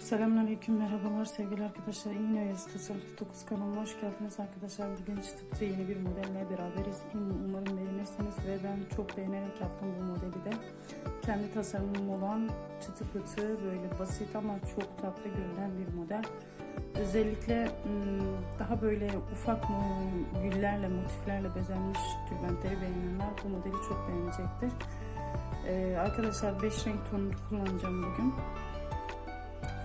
Selamünaleyküm, merhabalar sevgili arkadaşlar. İğne Oyası Tasarruf 9 kanalıma hoş geldiniz arkadaşlar. Bugün çıtıkta yeni bir modelle beraberiz. Umarım beğenirsiniz ve ben çok beğenerek yaptım bu modeli de. Kendi tasarımım olan çıtı pıtı böyle basit ama çok tatlı görünen bir model. Özellikle ım, daha böyle ufak güllerle, motiflerle bezenmiş tülbentleri beğenenler bu modeli çok beğenecektir. Ee, arkadaşlar 5 renk tonunu kullanacağım bugün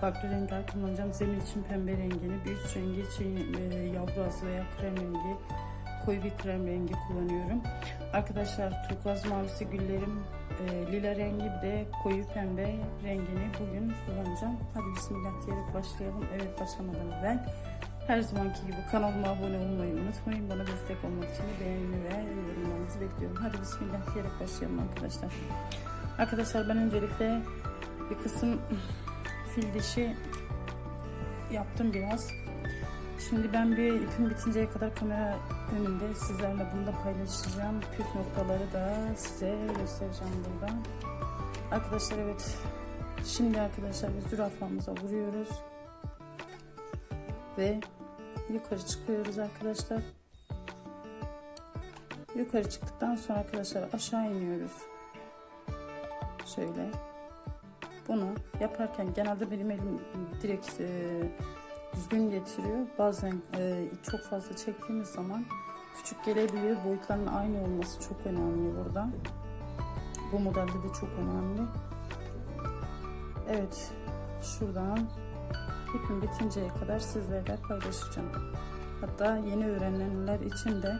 farklı renkler kullanacağım. Zemin için pembe rengini, bir üst rengi için e, yavru veya krem rengi, koyu bir krem rengi kullanıyorum. Arkadaşlar turkuaz mavisi güllerim e, lila rengi de koyu pembe rengini bugün kullanacağım. Hadi bismillah diyerek başlayalım. Evet başlamadan evvel her zamanki gibi kanalıma abone olmayı unutmayın. Bana destek olmak için beğeni ve yorumlarınızı bekliyorum. Hadi bismillah diyerek başlayalım arkadaşlar. Arkadaşlar ben öncelikle bir kısım fil dişi yaptım biraz. Şimdi ben bir ipim bitinceye kadar kamera önünde sizlerle bunu da paylaşacağım. Püf noktaları da size göstereceğim burada. Arkadaşlar evet. Şimdi arkadaşlar bir zürafamıza vuruyoruz. Ve yukarı çıkıyoruz arkadaşlar. Yukarı çıktıktan sonra arkadaşlar aşağı iniyoruz. Şöyle bunu yaparken genelde benim elim direkt e, düzgün getiriyor. Bazen e, çok fazla çektiğimiz zaman küçük gelebiliyor. Boyutların aynı olması çok önemli burada. Bu modelde de çok önemli. Evet, şuradan ipim bitinceye kadar sizlerle paylaşacağım. Hatta yeni öğrenenler için de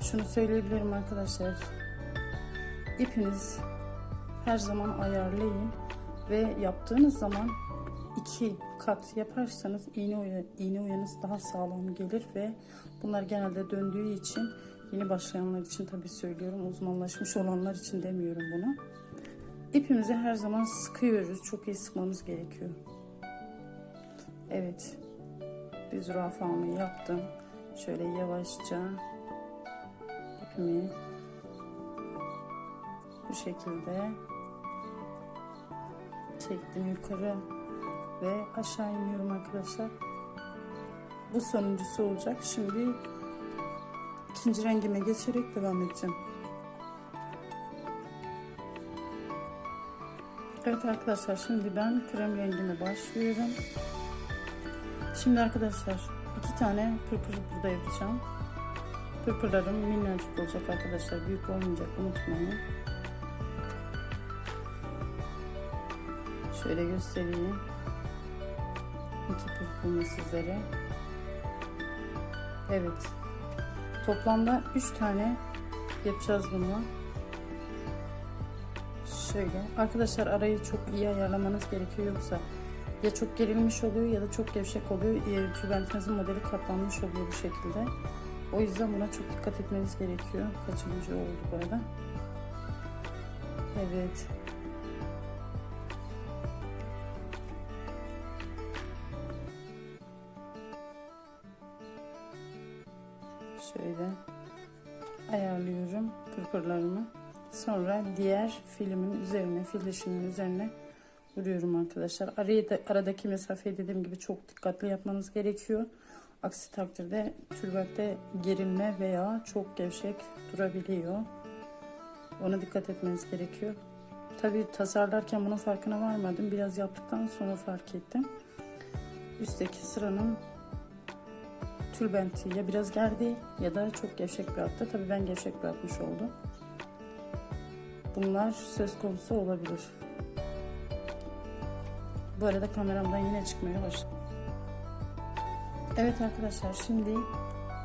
şunu söyleyebilirim arkadaşlar. İpiniz her zaman ayarlayın ve yaptığınız zaman iki kat yaparsanız iğne, oya, iğne oyanız daha sağlam gelir ve bunlar genelde döndüğü için yeni başlayanlar için tabi söylüyorum uzmanlaşmış olanlar için demiyorum bunu. İpimizi her zaman sıkıyoruz. Çok iyi sıkmamız gerekiyor. Evet. Bir zürafamı yaptım. Şöyle yavaşça ipimi bu şekilde çektim yukarı ve aşağı iniyorum arkadaşlar. Bu sonuncusu olacak. Şimdi ikinci rengime geçerek devam edeceğim. Evet arkadaşlar şimdi ben krem rengine başlıyorum. Şimdi arkadaşlar iki tane pırpır burada yapacağım. Pırpırlarım minnacık olacak arkadaşlar. Büyük olmayacak unutmayın. Şöyle göstereyim. İki pırpırını sizlere. Evet. Toplamda 3 tane yapacağız bunu. Şöyle. Arkadaşlar arayı çok iyi ayarlamanız gerekiyor yoksa ya çok gerilmiş oluyor ya da çok gevşek oluyor. E, tülbentinizin modeli katlanmış oluyor bu şekilde. O yüzden buna çok dikkat etmeniz gerekiyor. Kaçıncı oldu bu arada. Evet. Şöyle ayarlıyorum pırpırlarımı. Sonra diğer filmin üzerine, fil dişinin üzerine vuruyorum arkadaşlar. Arayı da, aradaki mesafeyi dediğim gibi çok dikkatli yapmanız gerekiyor. Aksi takdirde tülbentte gerilme veya çok gevşek durabiliyor. Ona dikkat etmeniz gerekiyor. Tabi tasarlarken bunun farkına varmadım. Biraz yaptıktan sonra fark ettim. Üstteki sıranın tülbenti ya biraz gerdi ya da çok gevşek bıraktı. Tabii ben gevşek bırakmış oldum. Bunlar söz konusu olabilir. Bu arada kameramdan yine çıkmaya başladı. Evet arkadaşlar şimdi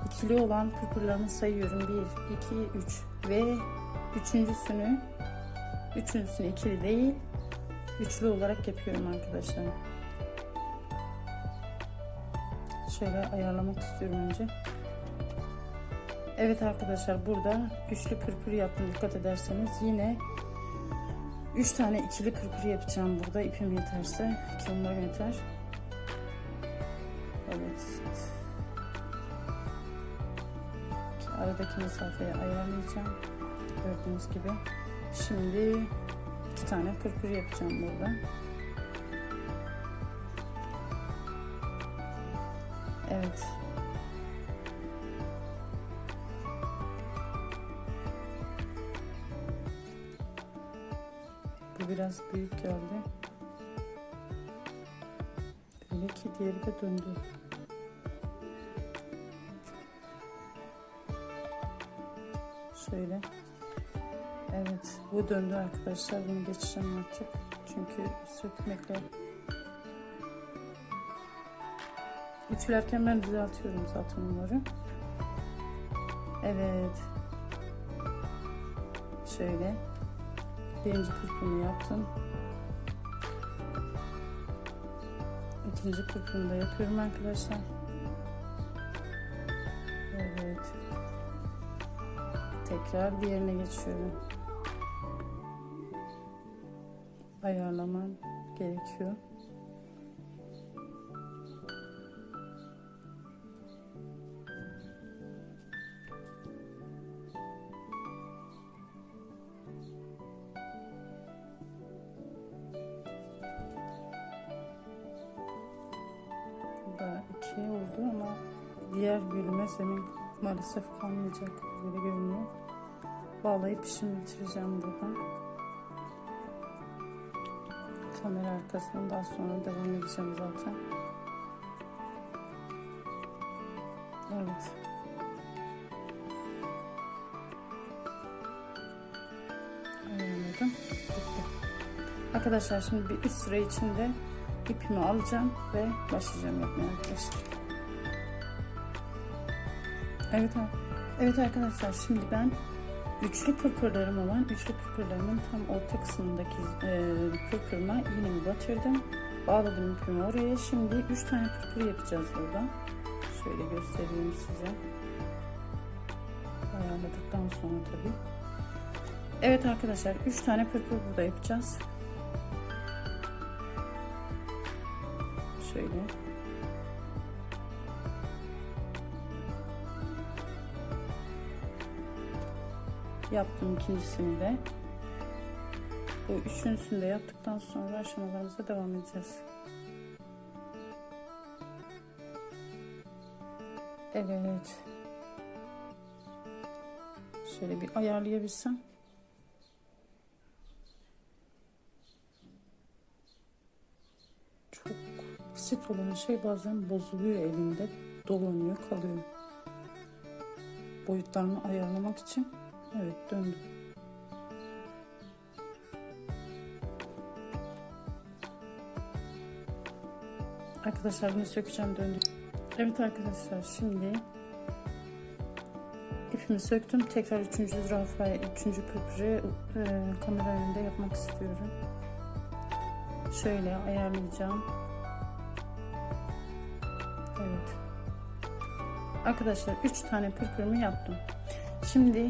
ikili olan pırpırlarını sayıyorum. 1, 2, 3 ve üçüncüsünü üçüncüsünü ikili değil üçlü olarak yapıyorum arkadaşlar. Şöyle ayarlamak istiyorum önce. Evet arkadaşlar burada üçlü pırpır yaptım dikkat ederseniz yine 3 tane ikili pırpır yapacağım burada ipim yeterse ki yeter. Evet. Aradaki mesafeyi ayarlayacağım. Gördüğünüz gibi. Şimdi iki tane pırpır yapacağım burada. Evet. Bu biraz büyük geldi. Öyle ki diğeri de döndü. Şöyle. Evet, bu döndü arkadaşlar. Bunu geçeceğim artık. Çünkü sökmekle Ütülerken ben düzeltiyorum zaten bunları. Evet. Şöyle. Birinci pırpırını yaptım. İkinci pırpırını da yapıyorum arkadaşlar. Evet. Tekrar diğerine geçiyorum. Ayarlamam gerekiyor. Maalesef kalmayacak böyle görünüyor. Bağlayıp işimi bitireceğim burada. Kamera arkasından daha sonra devam edeceğim zaten. Evet. Ayarladım. Bitti. Arkadaşlar şimdi bir üst sıra içinde ipimi alacağım ve başlayacağım yapmaya arkadaşlar. Evet, evet arkadaşlar şimdi ben üçlü pırpırlarım olan üçlü pırpırlarımın tam orta kısmındaki e, pırpırıma iğnemi batırdım. Bağladım ipimi oraya. Şimdi üç tane pırpır yapacağız burada. Şöyle göstereyim size. Ayarladıktan sonra tabii. Evet arkadaşlar üç tane pırpır burada yapacağız. şöyle. Yaptım ikincisini de. Bu üçüncüsünü de yaptıktan sonra aşamalarımıza devam edeceğiz. Evet. Şöyle bir ayarlayabilsem. Çok basit olan şey bazen bozuluyor elinde, dolanıyor, kalıyor. Boyutlarını ayarlamak için evet döndüm. Arkadaşlar bunu sökeceğim döndüm. Evet arkadaşlar şimdi ipimi söktüm. Tekrar üçüncü zürafayı, üçüncü pırpırı e, kamera önünde yapmak istiyorum. Şöyle ayarlayacağım. Evet. Arkadaşlar 3 tane pırpırımı yaptım. Şimdi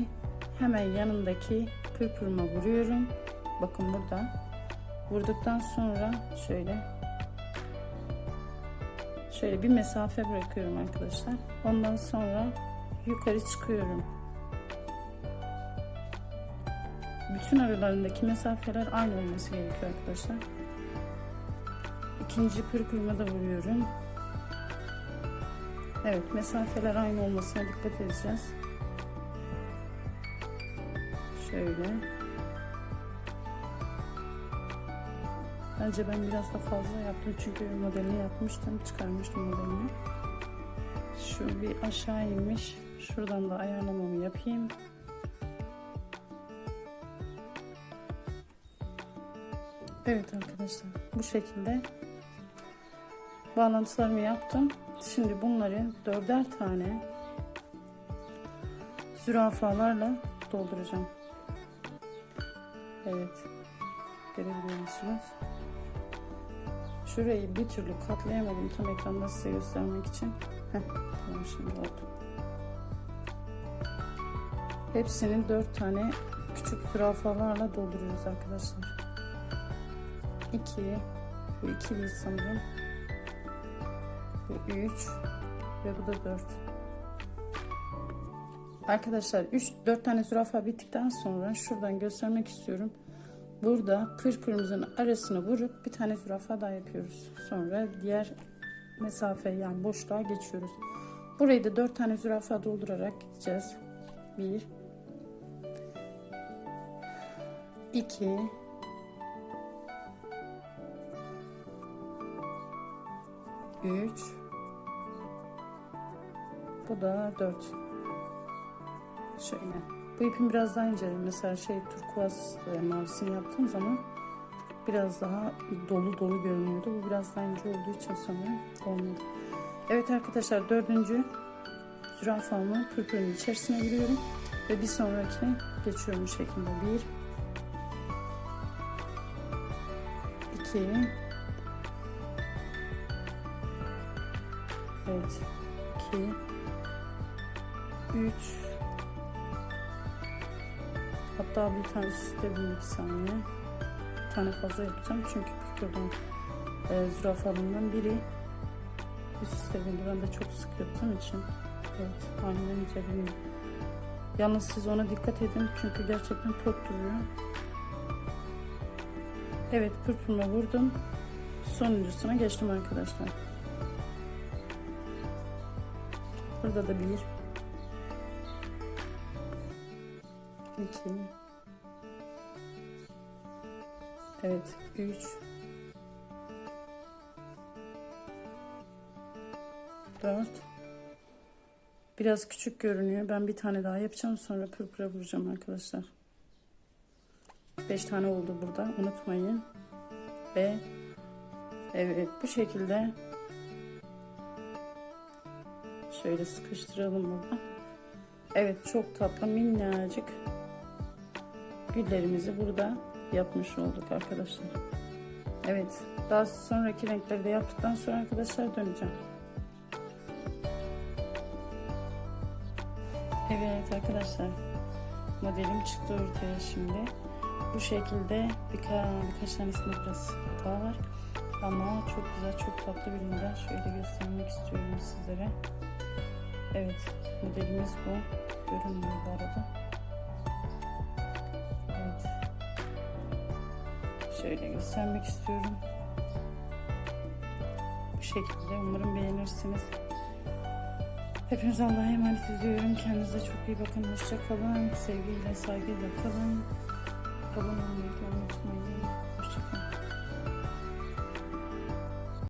hemen yanındaki pırpırıma vuruyorum. Bakın burada. Vurduktan sonra şöyle şöyle bir mesafe bırakıyorum arkadaşlar. Ondan sonra yukarı çıkıyorum. Bütün aralarındaki mesafeler aynı olması gerekiyor arkadaşlar. İkinci pırpırıma da vuruyorum. Evet mesafeler aynı olmasına dikkat edeceğiz. Şöyle. Bence ben biraz da fazla yaptım çünkü modelini yapmıştım. Çıkarmıştım modelini. Şu bir aşağı inmiş. Şuradan da ayarlamamı yapayım. Evet arkadaşlar bu şekilde bağlantılarımı yaptım. Şimdi bunları dörder tane zürafalarla dolduracağım. Evet. Görebiliyor musunuz? Şurayı bir türlü katlayamadım tam ekranda size göstermek için. Heh, tamam şimdi oldu. Hepsini dört tane küçük zürafalarla dolduruyoruz arkadaşlar. 2 bu 2 değil sanırım. Bu 3 ve bu da 4. Arkadaşlar 3 4 tane zürafa bittikten sonra şuradan göstermek istiyorum. Burada pırpırımızın arasına vurup bir tane zürafa daha yapıyoruz. Sonra diğer mesafe yani boşluğa geçiyoruz. Burayı da 4 tane zürafa doldurarak gideceğiz. 1 2 3 Bu da 4 Şöyle. Bu ipin biraz daha ince. Mesela şey turkuaz e, mavisini yaptığım zaman biraz daha dolu dolu görünüyordu. Bu biraz daha ince olduğu için sanırım olmadı. Evet arkadaşlar dördüncü zürafamı pırpırın içerisine giriyorum. Ve bir sonrakine geçiyorum bu şekilde. Bir, iki, evet, iki, üç, hatta bir tanesi de bir iki saniye. Bir tane fazla yapacağım çünkü pırpırdan e, zürafalığından biri üst üste. Ben de çok sık yaptığım için. Evet, aynen üzerinde. Yalnız siz ona dikkat edin çünkü gerçekten pot duruyor. Evet, pırpırma vurdum. Sonuncusuna geçtim arkadaşlar. Burada da bir, iki, evet, üç, dört. Biraz küçük görünüyor. Ben bir tane daha yapacağım. Sonra pırpıra vuracağım arkadaşlar. 5 tane oldu burada. Unutmayın. Ve evet bu şekilde şöyle sıkıştıralım burada. Evet çok tatlı minnacık güllerimizi burada yapmış olduk arkadaşlar. Evet daha sonraki renkleri de yaptıktan sonra arkadaşlar döneceğim. Evet arkadaşlar modelim çıktı ortaya şimdi. Bu şekilde birka, birkaç tanesinde biraz hata var. Ama çok güzel çok tatlı bir model. Şöyle göstermek istiyorum sizlere. Evet modelimiz bu. Görünmüyor bu arada. Şöyle göstermek istiyorum. Bu şekilde umarım beğenirsiniz. Hepinize Allah'a emanet ediyorum. Kendinize çok iyi bakın. Hoşça kalın. Sevgiyle, saygıyla kalın. Abone olmayı unutmayın.